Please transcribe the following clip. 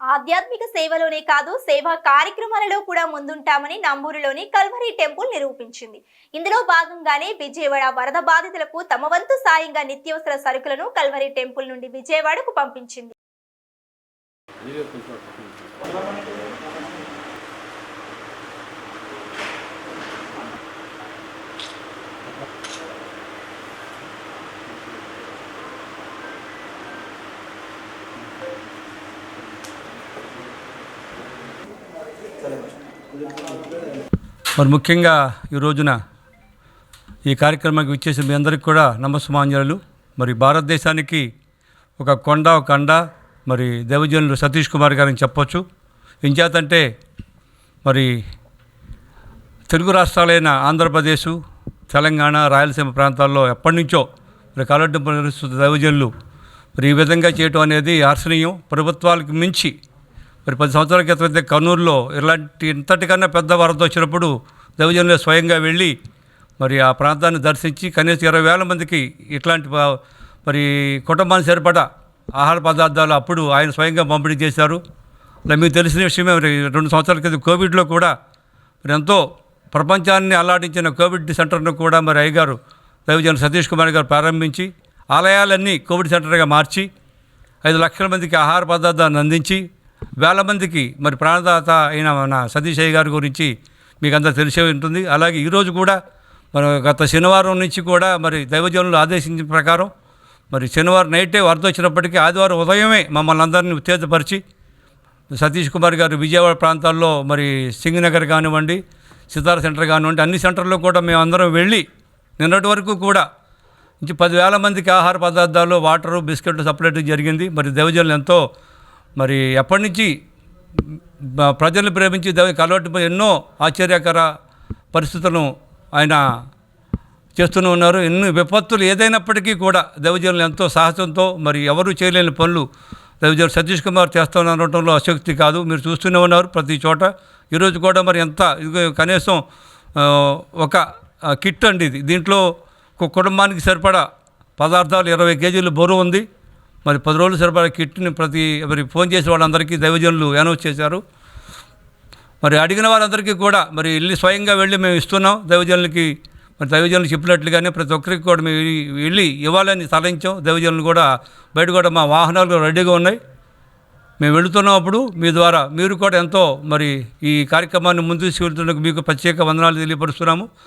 ఆధ్యాత్మిక సేవలోనే కాదు సేవా కార్యక్రమాలలో కూడా ముందుంటామని నంబూరులోని కల్వరి టెంపుల్ నిరూపించింది. ఇందులో భాగంగానే విజయవాడ వరద బాధితులకు తమ వంతు సాయంగా నిత్యవసర సరుకులను కల్వరి టెంపుల్ నుండి విజయవాడకు పంపించింది. మరి ముఖ్యంగా ఈ రోజున ఈ కార్యక్రమానికి ఇచ్చేసిన మీ అందరికీ కూడా నమస్సుమాంజలు. మరి భారతదేశానికి ఒక కొండ ఒక అండ మరి దేవజనులు సతీష్ కుమార్ గారిని చెప్పొచ్చు. ఇంచేతంటే మరి తెలుగు రాష్ట్రాలైన ఆంధ్రప్రదేశ్ తెలంగాణ రాయలసీమ ప్రాంతాల్లో ఎప్పటి నుంచో మరి కాలడ్డం పరిస్థితున్న దైవజనులు మరి ఈ విధంగా చేయటం అనేది హర్షణీయం ప్రభుత్వాలకు మించి మరి పది సంవత్సరాల క్రితం అయితే కర్నూలులో ఇలాంటి ఇంతటికన్నా పెద్ద వరద వచ్చినప్పుడు దైవజనులు స్వయంగా వెళ్ళి మరి ఆ ప్రాంతాన్ని దర్శించి కనీసం ఇరవై వేల మందికి ఇట్లాంటి మరి కుటుంబానికి సరిపడా ఆహార పదార్థాలు అప్పుడు ఆయన స్వయంగా పంపిణీ చేశారు. మీకు తెలిసిన విషయమే మరి రెండు సంవత్సరాల క్రితం కోవిడ్లో కూడా మరి ఎంతో ప్రపంచాన్ని అల్లాడించిన కోవిడ్ సెంటర్ను కూడా మరి అయ్యగారు దైవజన సతీష్ కుమార్ గారు ప్రారంభించి ఆలయాలన్నీ కోవిడ్ సెంటర్గా మార్చి ఐదు లక్షల మందికి ఆహార పదార్థాన్ని అందించి వేల మందికి మరి ప్రాణదాత అయిన మన సతీష్ గారి గురించి మీకు అంతా తెలిసే ఉంటుంది. అలాగే ఈరోజు కూడా మరి గత శనివారం నుంచి కూడా మరి దైవజనులు ఆదేశించిన ప్రకారం మరి శనివారం నైటే వరద వచ్చినప్పటికీ ఆదివారం ఉదయమే మమ్మల్ని అందరినీ ఉత్తేజపరిచి సతీష్ కుమార్ గారు విజయవాడ ప్రాంతాల్లో మరి సింగనగర్ కానివ్వండి సితార సెంటర్ కానివ్వండి అన్ని సెంటర్లో కూడా మేము అందరం వెళ్ళి నిన్నటి వరకు కూడా నుంచి పదివేల మందికి ఆహార పదార్థాలు వాటరు బిస్కెట్లు సపరేట్ జరిగింది. మరి దైవజనులు ఎంతో మరి ఎప్పటి నుంచి ప్రజలను ప్రేమించి దేవ అలవాటు ఎన్నో ఆశ్చర్యకర పరిస్థితులను ఆయన చేస్తూనే ఉన్నారు. ఎన్ని విపత్తులు ఏదైనప్పటికీ కూడా దైవజనులు ఎంతో సాహసంతో మరి ఎవరు చేయలేని పనులు దైవజనులు సతీష్ కుమార్ చేస్తానడంలో అశక్తి కాదు. మీరు చూస్తూనే ఉన్నారు ప్రతి చోట. ఈరోజు కూడా మరి ఎంత కనీసం ఒక కిట్ అండి ఇది. దీంట్లో ఒక కుటుంబానికి సరిపడా పదార్థాలు ఇరవై కేజీలు బరువు ఉంది. మరి పది రోజులు సరిపడే కిట్ని ప్రతి మరి ఫోన్ చేసే వాళ్ళందరికీ దైవజనులు అనౌన్స్ చేశారు. మరి అడిగిన వారందరికీ కూడా మరి వెళ్ళి స్వయంగా వెళ్ళి మేము ఇస్తున్నాం. దైవజనులకి మరి దైవజనులు చెప్పినట్లుగానే ప్రతి ఒక్కరికి కూడా మేము వెళ్ళి- ఇవ్వాలని తలంచాం దైవజనులు కూడా బయట కూడా మా వాహనాలు రెడీగా ఉన్నాయి. మేము వెళుతున్నప్పుడు మీ ద్వారా మీరు కూడా ఎంతో మరి ఈ కార్యక్రమాన్ని ముందు తీసుకెళ్తున్నందుకు మీకు ప్రత్యేక వందనాలు తెలియపరుస్తున్నాము.